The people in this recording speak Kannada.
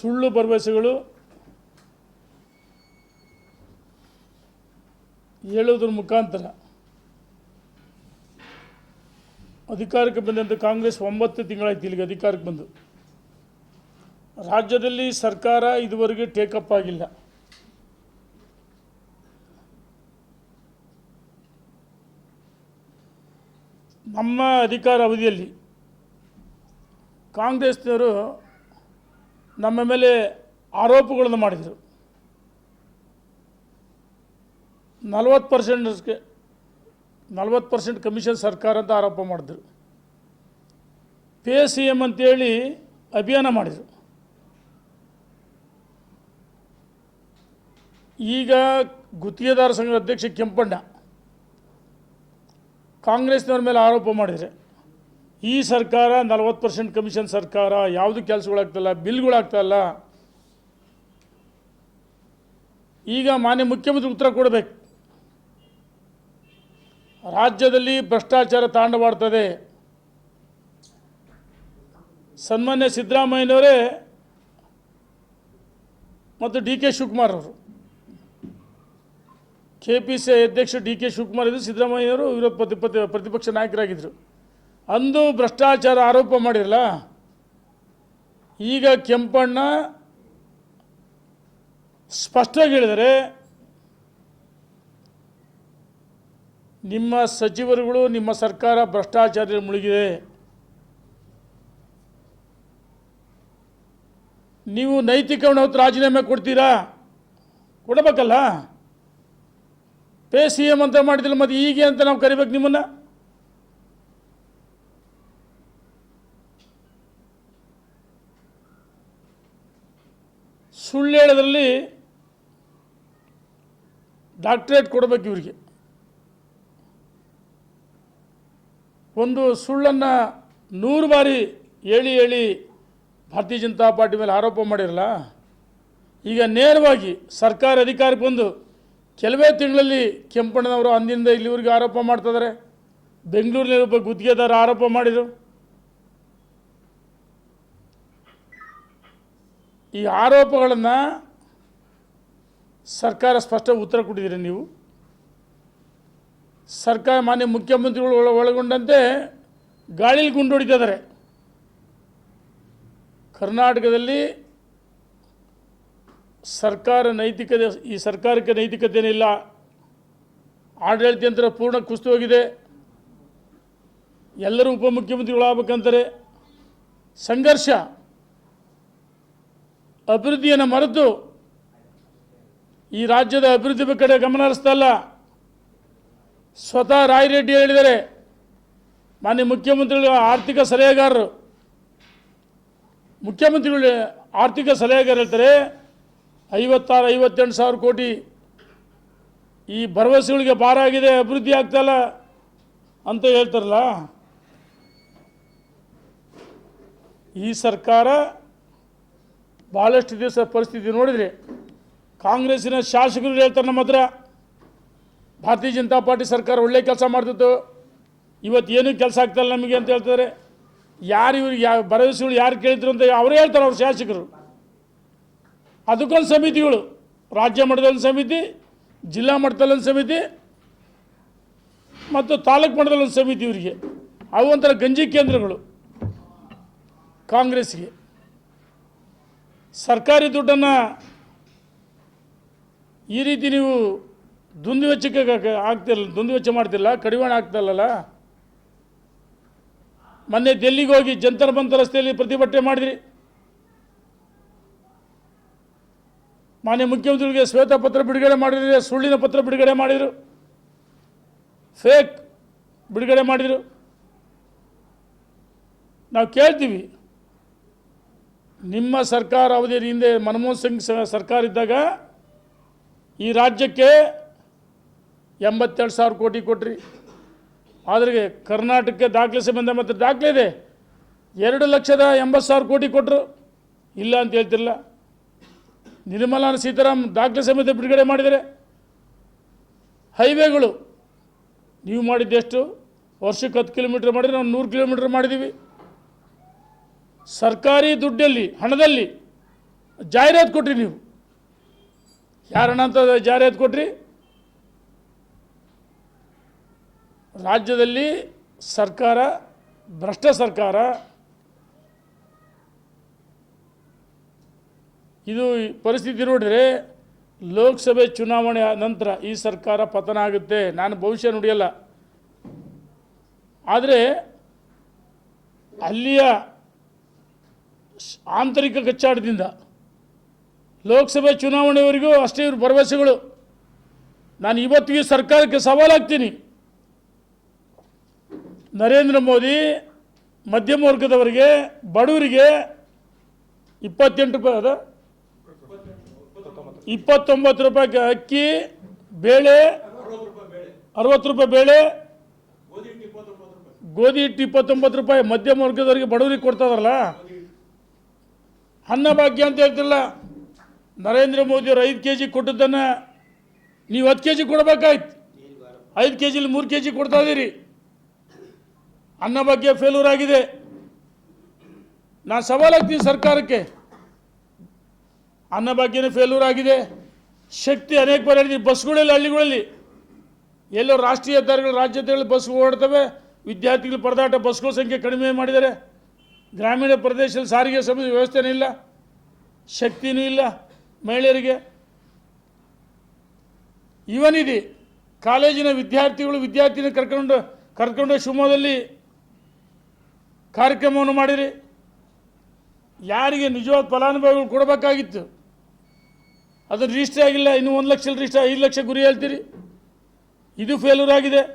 ಸುಳ್ಳು ಭರವಸೆಗಳು ಹೇಳೋದ್ರ ಮುಖಾಂತರ ಅಧಿಕಾರಕ್ಕೆ ಬಂದಂಥ ಕಾಂಗ್ರೆಸ್ ಒಂಬತ್ತು ತಿಂಗಳಾಯ್ತು ಇಲ್ಲಿಗೆ ಅಧಿಕಾರಕ್ಕೆ ಬಂದು. ರಾಜ್ಯದಲ್ಲಿ ಸರ್ಕಾರ ಇದುವರೆಗೆ ಟೇಕಪ್ ಆಗಿಲ್ಲ. ನಮ್ಮ ಅಧಿಕಾರ ಅವಧಿಯಲ್ಲಿ ಕಾಂಗ್ರೆಸ್ನವರು ನಮ್ಮ ಮೇಲೆ ಆರೋಪಗಳನ್ನು ಮಾಡಿದರು. ನಲ್ವತ್ತು ಪರ್ಸೆಂಟ್ಗೆ ನಲ್ವತ್ತು ಪರ್ಸೆಂಟ್ ಕಮಿಷನ್ ಸರ್ಕಾರ ಅಂತ ಆರೋಪ ಮಾಡಿದ್ರು. ಪೇ ಸಿ ಎಂ ಅಂತೇಳಿ ಅಭಿಯಾನ ಮಾಡಿದರು. ಈಗ ಗುತ್ತಿಗೆದಾರ ಸಂಘದ ಅಧ್ಯಕ್ಷ ಕೆಂಪಣ್ಣ ಕಾಂಗ್ರೆಸ್ನವ್ರ ಮೇಲೆ ಆರೋಪ ಮಾಡಿದರೆ ಈ ಸರ್ಕಾರ ನಲವತ್ತು ಪರ್ಸೆಂಟ್ ಕಮಿಷನ್ ಸರ್ಕಾರ, ಯಾವುದು ಕೆಲಸಗಳಾಗ್ತಲ್ಲ ಬಿಲ್ಗಳಾಗ್ತಾಯಿಲ್ಲ ಈಗ ಮಾನ್ಯ ಮುಖ್ಯಮಂತ್ರಿ ಉತ್ತರ ಕೊಡಬೇಕು. ರಾಜ್ಯದಲ್ಲಿ ಭ್ರಷ್ಟಾಚಾರ ತಾಂಡವಾಡ್ತದೆ. ಸನ್ಮಾನ್ಯ ಸಿದ್ದರಾಮಯ್ಯನವರೇ ಮತ್ತು ಡಿ ಕೆ ಶಿವಕುಮಾರ್ ಅವರು. ಕೆ ಪಿ ಸಿ ಅಧ್ಯಕ್ಷ ಡಿ ಕೆ ಶಿವಕುಮಾರ್ ಇದ್ದರು ಸಿದ್ದರಾಮಯ್ಯನವರು ವಿರೋಧ ಪ್ರತಿ ಪ್ರತಿ ಪ್ರತಿಪಕ್ಷ ನಾಯಕರಾಗಿದ್ದರು ಅಂದು ಭ್ರಷ್ಟಾಚಾರ ಆರೋಪ ಮಾಡಿರಲ್ಲ? ಈಗ ಕೆಂಪಣ್ಣ ಸ್ಪಷ್ಟವಾಗಿ ಹೇಳಿದರೆ, ನಿಮ್ಮ ಸಚಿವರುಗಳು, ನಿಮ್ಮ ಸರ್ಕಾರ ಭ್ರಷ್ಟಾಚಾರ ಮುಳುಗಿದೆ. ನೀವು ನೈತಿಕವನ್ನು ಹೊತ್ತು ರಾಜೀನಾಮೆ ಕೊಡ್ತೀರಾ? ಕೊಡಬೇಕಲ್ಲ? ಪೇ ಸಿ ಎಂ ಅಂತ ಮಾಡಿದಿಲ್ಲ ಮತ್ತು ಈಗ ಅಂತ ನಾವು ಕರಿಬೇಕು ನಿಮ್ಮನ್ನು? ಸುಳ್ಳು ಹೇಳೋದ್ರಲ್ಲಿ ಡಾಕ್ಟ್ರೇಟ್ ಕೊಡಬೇಕು ಇವರಿಗೆ. ಒಂದು ಸುಳ್ಳನ್ನು ನೂರು ಬಾರಿ ಹೇಳಿ ಹೇಳಿ ಭಾರತೀಯ ಜನತಾ ಪಾರ್ಟಿ ಮೇಲೆ ಆರೋಪ ಮಾಡಿರಲ್ಲ, ಈಗ ನೇರವಾಗಿ ಸರ್ಕಾರ ಅಧಿಕಾರಕ್ಕೆ ಬಂದು ಕೆಲವೇ ತಿಂಗಳಲ್ಲಿ ಕೆಂಪಣ್ಣನವರು ಅಂದಿನಿಂದ ಇಲ್ಲಿವರಿಗೆ ಆರೋಪ ಮಾಡ್ತಿದ್ದಾರೆ ಬೆಂಗಳೂರಿನಲ್ಲಿ ಒಬ್ಬ ಗುತ್ತಿಗೆದಾರ ಆರೋಪ ಮಾಡಿದರು. ಈ ಆರೋಪಗಳನ್ನು ಸರ್ಕಾರ ಸ್ಪಷ್ಟ ಉತ್ತರ ಕೊಟ್ಟಿದ್ದೀರಿ ನೀವು. ಸರ್ಕಾರ ಮಾನ್ಯ ಮುಖ್ಯಮಂತ್ರಿಗಳು ಒಳ, ಒಳಗೊಂಡಂತೆ ಗಾಳಿಲಿ ಗುಂಡು ಹೊಡಿತಿದ್ದಾರೆ ಕರ್ನಾಟಕದಲ್ಲಿ ಸರ್ಕಾರ ನೈತಿಕತೆ, ಈ ಸರ್ಕಾರಕ್ಕೆ ನೈತಿಕತೆಯೇನಿಲ್ಲ. ಆಡಳಿತ ಯಂತ್ರ ಪೂರ್ಣ ಕುಸಿದು ಹೋಗಿದೆ ಎಲ್ಲರೂ ಉಪಮುಖ್ಯಮಂತ್ರಿಗಳಾಗಬೇಕಂತಾರೆ. ಸಂಘರ್ಷ. ಅಭಿವೃದ್ಧಿಯನ್ನು ಮರೆತು ಈ ರಾಜ್ಯದ ಅಭಿವೃದ್ಧಿ ಕಡೆ ಗಮನ ಹರಿಸ್ತಲ್ಲ ಸ್ವತಃ ರಾಯರೆಡ್ಡಿ ಹೇಳಿದರೆ ಮಾನ್ಯ ಮುಖ್ಯಮಂತ್ರಿಗಳು ಆರ್ಥಿಕ ಸಲಹೆಗಾರರು. ಮುಖ್ಯಮಂತ್ರಿಗಳು ಆರ್ಥಿಕ ಸಲಹೆಗಾರ ಹೇಳ್ತಾರೆ, ಐವತ್ತಾರು, ಐವತ್ತೆಂಟು ಸಾವಿರ ಕೋಟಿ ಈ ಭರವಸೆಗಳಿಗೆ ಭಾರ ಆಗಿದೆ, ಅಭಿವೃದ್ಧಿ ಆಗ್ತಾಯಿಲ್ಲ ಅಂತ ಹೇಳ್ತಾರಲ್ಲ. ಈ ಸರ್ಕಾರ ಭಾಳಷ್ಟು ದಿವಸ ಪರಿಸ್ಥಿತಿ ನೋಡಿದರೆ ಕಾಂಗ್ರೆಸ್ಸಿನ ಶಾಸಕರು ಹೇಳ್ತಾರೆ ನಮ್ಮ ಹತ್ರ, ಭಾರತೀಯ ಜನತಾ ಪಾರ್ಟಿ ಸರ್ಕಾರ ಒಳ್ಳೆ ಕೆಲಸ ಮಾಡ್ತಿತ್ತು, ಇವತ್ತು ಏನೂ ಕೆಲಸ ಆಗ್ತಾಯಿಲ್ಲ ನಮಗೆ ಅಂತ ಹೇಳ್ತಾರೆ. ಯಾರು ಇವ್ರಿಗೆ ಯಾವ ಭರವಸೆಗಳು ಯಾರು ಕೇಳಿದ್ರು ಅಂತ ಅವರು ಹೇಳ್ತಾರೆ ಅವ್ರ ಶಾಸಕರು. ಅದಕ್ಕೊಂದು ಸಮಿತಿಗಳು, ರಾಜ್ಯ ಮಟ್ಟದಲ್ಲಿ ಸಮಿತಿ, ಜಿಲ್ಲಾ ಮಟ್ಟದಲ್ಲೊಂದು ಸಮಿತಿ, ಮತ್ತು ತಾಲೂಕು ಮಟ್ಟದಲ್ಲೊಂದು ಸಮಿತಿ ಇವರಿಗೆ. ಅವು ಒಂಥರ ಗಂಜಿ ಕೇಂದ್ರಗಳು ಕಾಂಗ್ರೆಸ್ಗೆ ಸರ್ಕಾರಿ ದುಡ್ಡನ್ನು ಈ ರೀತಿ ನೀವು ದುಂದುವೆಚ್ಚಕ್ಕೆ ಆಗ್ತಿಲ್ಲ ದುಂದುವೆಚ್ಚ ಮಾಡ್ತಿಲ್ಲ ಕಡಿವಾಣ ಆಗ್ತಿಲ್ಲಲ್ಲ ಮೊನ್ನೆ ಡೆಲ್ಲಿಗೆ ಹೋಗಿ ಜಂತರ್ ಮಂತರ್ ರಸ್ತೆಯಲ್ಲಿ ಪ್ರತಿಭಟನೆ ಮಾಡಿದ್ರಿ. ಮಾನ್ಯ ಮುಖ್ಯಮಂತ್ರಿಗಳಿಗೆ ಶ್ವೇತಪತ್ರ ಬಿಡುಗಡೆ ಮಾಡಿದ್ರೆ, ಸುಳ್ಳಿನ ಪತ್ರ ಬಿಡುಗಡೆ ಮಾಡಿದರು. ಫೇಕ್ ಬಿಡುಗಡೆ ಮಾಡಿದರು. ನಾವು ಕೇಳ್ತೀವಿ. ನಿಮ್ಮ ಸರ್ಕಾರ ಅವಧಿಯಲ್ಲಿ ಹಿಂದೆ ಮನಮೋಹನ್ ಸಿಂಗ್ ಸರ್ಕಾರ ಇದ್ದಾಗ ಈ ರಾಜ್ಯಕ್ಕೆ ಎಂಬತ್ತೆರಡು ಸಾವಿರ ಕೋಟಿ ಕೊಟ್ರಿ. ಆದರೆ ಕರ್ನಾಟಕಕ್ಕೆ ದಾಖಲೆ ಸಂಬಂಧ ಮತ್ತು ದಾಖಲೆ ಇದೆ. ಎರಡು ಲಕ್ಷದ ಎಂಬತ್ತು ಸಾವಿರ ಕೋಟಿ ಕೊಟ್ಟರು ಇಲ್ಲ ಅಂತ ಹೇಳ್ತಿರಲ್ಲ ನಿರ್ಮಲಾ ಸೀತಾರಾಮ್ ದಾಖಲೆ ಸಮೇತ ಬಿಡುಗಡೆ ಮಾಡಿದರೆ ಹೈವೇಗಳು, ನೀವು ಮಾಡಿದ್ದೆಷ್ಟು ವರ್ಷಕ್ಕೆ ಹತ್ತು ಕಿಲೋಮೀಟ್ರ್ ಮಾಡಿದ್ರೆ ನಾವು ನೂರು ಕಿಲೋಮೀಟ್ರ್ ಮಾಡಿದ್ದೀವಿ. ಸರ್ಕಾರಿ ದುಡ್ಡಲ್ಲಿ, ಹಣದಲ್ಲಿ ಜಾಹೀರಾತು ಕೊಟ್ರಿ ನೀವು. ಯಾರಣ್ಣ ಅಂತ ಜಾಹೀರಾತು ಕೊಟ್ರಿ? ರಾಜ್ಯದಲ್ಲಿ ಸರ್ಕಾರ, ಭ್ರಷ್ಟ ಸರ್ಕಾರ, ಇದು ಪರಿಸ್ಥಿತಿ ನೋಡಿದರೆ ಲೋಕಸಭೆ ಚುನಾವಣೆ ನಂತರ ಈ ಸರ್ಕಾರ ಪತನ ಆಗುತ್ತೆ. ನಾನು ಭವಿಷ್ಯ ನುಡಿಯಲ್ಲ. ಆದರೆ ಅಲ್ಲಿಯ ಆಂತರಿಕ ಕಚ್ಚಾಟದಿಂದ ಲೋಕಸಭೆ ಚುನಾವಣೆವರೆಗೂ ಅಷ್ಟೇ ಇವರು ಭರವಸೆಗಳು. ನಾನು ಇವತ್ತಿಗೆ ಸರ್ಕಾರಕ್ಕೆ ಸವಾಲಾಗ್ತೀನಿ. ನರೇಂದ್ರ ಮೋದಿ ಮಧ್ಯಮ ವರ್ಗದವರಿಗೆ, ಬಡವರಿಗೆ ಇಪ್ಪತ್ತೆಂಟು ರೂಪಾಯಿ ಅದ? ಇಪ್ಪತ್ತೊಂಬತ್ತು ರೂಪಾಯಿ ಅಕ್ಕಿ, ಬೇಳೆ, ಅರವತ್ತು ರೂಪಾಯಿ ಬೇಳೆ, ಗೋಧಿ ಹಿಟ್ಟು ಇಪ್ಪತ್ತೊಂಬತ್ತು ರೂಪಾಯಿ. ಮಧ್ಯಮ ವರ್ಗದವರಿಗೆ ಬಡವರಿಗೆ ಕೊಡ್ತಾರಲ್ಲ ಅನ್ನಭಾಗ್ಯ ಅಂತ ಹೇಳ್ತಿಲ್ಲ. ನರೇಂದ್ರ ಮೋದಿಯವರು ಐದು ಕೆ ಜಿ ಕೊಟ್ಟದ್ದನ್ನು ನೀವು ಹತ್ತು ಕೆ ಜಿ ಕೊಡಬೇಕಾಯ್ತು. ಐದು ಕೆ ಜಿಲಿ ಮೂರು ಕೆ ಜಿ ಕೊಡ್ತಾ ಇದ್ದೀರಿ. ಅನ್ನಭಾಗ್ಯ ಫೇಲ್ಯೂರ್ ಆಗಿದೆ ನಾನು ಸವಾಲಾಗ್ತೀನಿ ಸರ್ಕಾರಕ್ಕೆ. ಅನ್ನಭಾಗ್ಯನೇ ಫೇಲ್ಯೂರ್ ಆಗಿದೆ ಶಕ್ತಿ ಅನೇಕ ಬಾರಿ ಹೇಳಿದ್ದೀನಿ ಬಸ್ಗಳಲ್ಲಿ, ಹಳ್ಳಿಗಳಲ್ಲಿ. ಎಲ್ಲೋ ರಾಷ್ಟ್ರೀಯ ಹೆದ್ದಾರಿಗಳು, ರಾಜ್ಯ ಬಸ್ಗಳು ಬಸ್ ಓಡ್ತವೆ ವಿದ್ಯಾರ್ಥಿಗಳು ಪರದಾಟ ಬಸ್ಗಳ ಸಂಖ್ಯೆ ಕಡಿಮೆ ಮಾಡಿದ್ದಾರೆ. ಗ್ರಾಮೀಣ ಪ್ರದೇಶದಲ್ಲಿ ಸಾರಿಗೆ ಸಂಬಂಧಿ ವ್ಯವಸ್ಥೆನೂ ಇಲ್ಲ, ಶಕ್ತಿನೂ ಇಲ್ಲ ಮಹಿಳೆಯರಿಗೆ. ಇವನಿದೆ ಕಾಲೇಜಿನ ವಿದ್ಯಾರ್ಥಿಗಳು ವಿದ್ಯಾರ್ಥಿನ ಕರ್ಕೊಂಡು ಕರ್ಕೊಂಡು ಶಿವಮೊಗ್ಗದಲ್ಲಿ ಕಾರ್ಯಕ್ರಮವನ್ನು ಮಾಡಿರಿ. ಯಾರಿಗೆ ನಿಜವಾದ ಫಲಾನುಭವಿಗಳು ಕೊಡಬೇಕಾಗಿತ್ತು, ಅದು ರಿಜಿಸ್ಟ್ರ್ ಆಗಿಲ್ಲ. ಇನ್ನೂ ಒಂದು ಲಕ್ಷ ರಿಜಿಸ್ಟ್ರ್ ಐದು ಲಕ್ಷ ಗುರಿ ಹೇಳ್ತೀರಿ. ಇದು ಫೇಲ್ಯೂರ್ ಆಗಿದೆ.